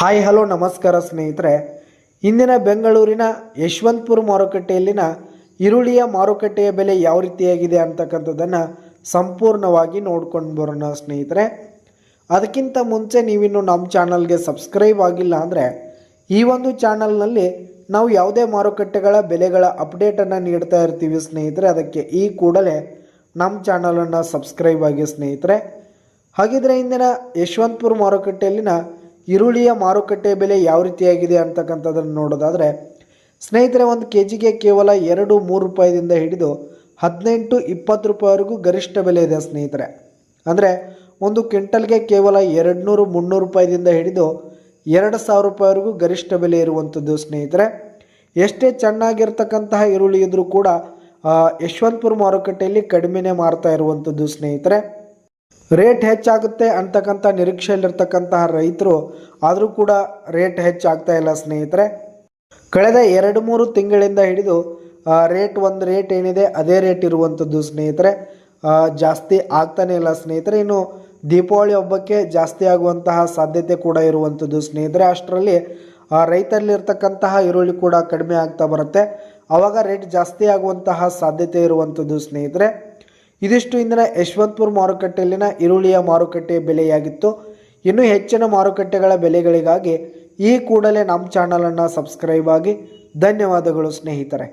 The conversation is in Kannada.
ಹಾಯ್, ಹಲೋ, ನಮಸ್ಕಾರ ಸ್ನೇಹಿತರೆ. ಇಂದಿನ ಬೆಂಗಳೂರಿನ ಯಶವಂತಪುರ ಮಾರುಕಟ್ಟೆಯಲ್ಲಿನ ಈರುಳ್ಳಿಯ ಮಾರುಕಟ್ಟೆಯ ಬೆಲೆ ಯಾವ ರೀತಿಯಾಗಿದೆ ಅಂತಕ್ಕಂಥದ್ದನ್ನು ಸಂಪೂರ್ಣವಾಗಿ ನೋಡ್ಕೊಂಡು ಬರೋಣ ಸ್ನೇಹಿತರೆ. ಅದಕ್ಕಿಂತ ಮುಂಚೆ ನೀವಿನ್ನು ನಮ್ಮ ಚಾನಲ್ಗೆ ಸಬ್ಸ್ಕ್ರೈಬ್ ಆಗಿಲ್ಲ ಅಂದರೆ ಈ ಒಂದು ಚಾನಲ್ನಲ್ಲಿ ನಾವು ಯಾವುದೇ ಮಾರುಕಟ್ಟೆಗಳ ಬೆಲೆಗಳ ಅಪ್ಡೇಟನ್ನು ನೀಡ್ತಾ ಇರ್ತೀವಿ ಸ್ನೇಹಿತರೆ. ಅದಕ್ಕೆ ಈ ಕೂಡಲೇ ನಮ್ಮ ಚಾನಲನ್ನು ಸಬ್ಸ್ಕ್ರೈಬ್ ಆಗಿ ಸ್ನೇಹಿತರೆ. ಹಾಗಿದ್ರೆ ಇಂದಿನ ಯಶವಂತಪುರ ಮಾರುಕಟ್ಟೆಯಲ್ಲಿನ ಈರುಳ್ಳಿಯ ಮಾರುಕಟ್ಟೆ ಬೆಲೆ ಯಾವ ರೀತಿಯಾಗಿದೆ ಅಂತಕ್ಕಂಥದ್ದನ್ನು ನೋಡೋದಾದರೆ, ಸ್ನೇಹಿತರೆ, ಒಂದು ಕೆ ಜಿಗೆ ಕೇವಲ ಎರಡು ಮೂರು ರೂಪಾಯಿದಿಂದ ಹಿಡಿದು ಹದಿನೆಂಟು ಇಪ್ಪತ್ತು ರೂಪಾಯಿವರೆಗೂ ಗರಿಷ್ಠ ಬೆಲೆ ಇದೆ ಸ್ನೇಹಿತರೆ. ಅಂದರೆ, ಒಂದು ಕ್ವಿಂಟಲ್ಗೆ ಕೇವಲ ಎರಡು ನೂರು ಮುನ್ನೂರು ರೂಪಾಯಿದಿಂದ ಹಿಡಿದು ಎರಡು ಸಾವಿರ ರೂಪಾಯಿವರೆಗೂ ಗರಿಷ್ಠ ಬೆಲೆ ಇರುವಂಥದ್ದು ಸ್ನೇಹಿತರೆ. ಎಷ್ಟೇ ಚೆನ್ನಾಗಿರ್ತಕ್ಕಂತಹ ಈರುಳ್ಳಿ ಇದ್ದರೂ ಕೂಡ ಯಶವಂತಪುರ ಮಾರುಕಟ್ಟೆಯಲ್ಲಿ ಕಡಿಮೆನೇ ಮಾರ್ತಾ ಇರುವಂಥದ್ದು ಸ್ನೇಹಿತರೆ. ರೇಟ್ ಹೆಚ್ಚಾಗುತ್ತೆ ಅಂತಕ್ಕಂಥ ನಿರೀಕ್ಷೆಯಲ್ಲಿರ್ತಕ್ಕಂತಹ ರೈತರು, ಆದರೂ ಕೂಡ ರೇಟ್ ಹೆಚ್ಚಾಗ್ತಾ ಇಲ್ಲ ಸ್ನೇಹಿತರೆ. ಕಳೆದ ಎರಡು ಮೂರು ತಿಂಗಳಿಂದ ಹಿಡಿದು ರೇಟ್ ಒಂದು ರೇಟ್ ಏನಿದೆ, ಅದೇ ರೇಟ್ ಇರುವಂಥದ್ದು ಸ್ನೇಹಿತರೆ. ಜಾಸ್ತಿ ಆಗ್ತಾನೆ ಇಲ್ಲ ಸ್ನೇಹಿತರೆ. ಇನ್ನು ದೀಪಾವಳಿ ಹಬ್ಬಕ್ಕೆ ಜಾಸ್ತಿ ಆಗುವಂತಹ ಸಾಧ್ಯತೆ ಕೂಡ ಇರುವಂಥದ್ದು ಸ್ನೇಹಿತರೆ. ಅಷ್ಟರಲ್ಲಿ ರೈತರಲ್ಲಿರ್ತಕ್ಕಂತಹ ಈರುಳ್ಳಿ ಕೂಡ ಕಡಿಮೆ ಆಗ್ತಾ ಬರುತ್ತೆ. ಆವಾಗ ರೇಟ್ ಜಾಸ್ತಿ ಆಗುವಂತಹ ಸಾಧ್ಯತೆ ಇರುವಂಥದ್ದು ಸ್ನೇಹಿತರೆ. ಇದಿಷ್ಟು ಇಂದಿನ ಯಶವಂತಪುರ ಮಾರುಕಟ್ಟೆಯಲ್ಲಿನ ಈರುಳ್ಳಿಯ ಮಾರುಕಟ್ಟೆ ಬೆಲೆಯಾಗಿತ್ತು. ಇನ್ನೂ ಹೆಚ್ಚಿನ ಮಾರುಕಟ್ಟೆಗಳ ಬೆಲೆಗಳಿಗಾಗಿ ಈ ಕೂಡಲೇ ನಮ್ಮ ಚಾನಲನ್ನು ಸಬ್ಸ್ಕ್ರೈಬ್ ಆಗಿ ಧನ್ಯವಾದಗಳು ಸ್ನೇಹಿತರೆ.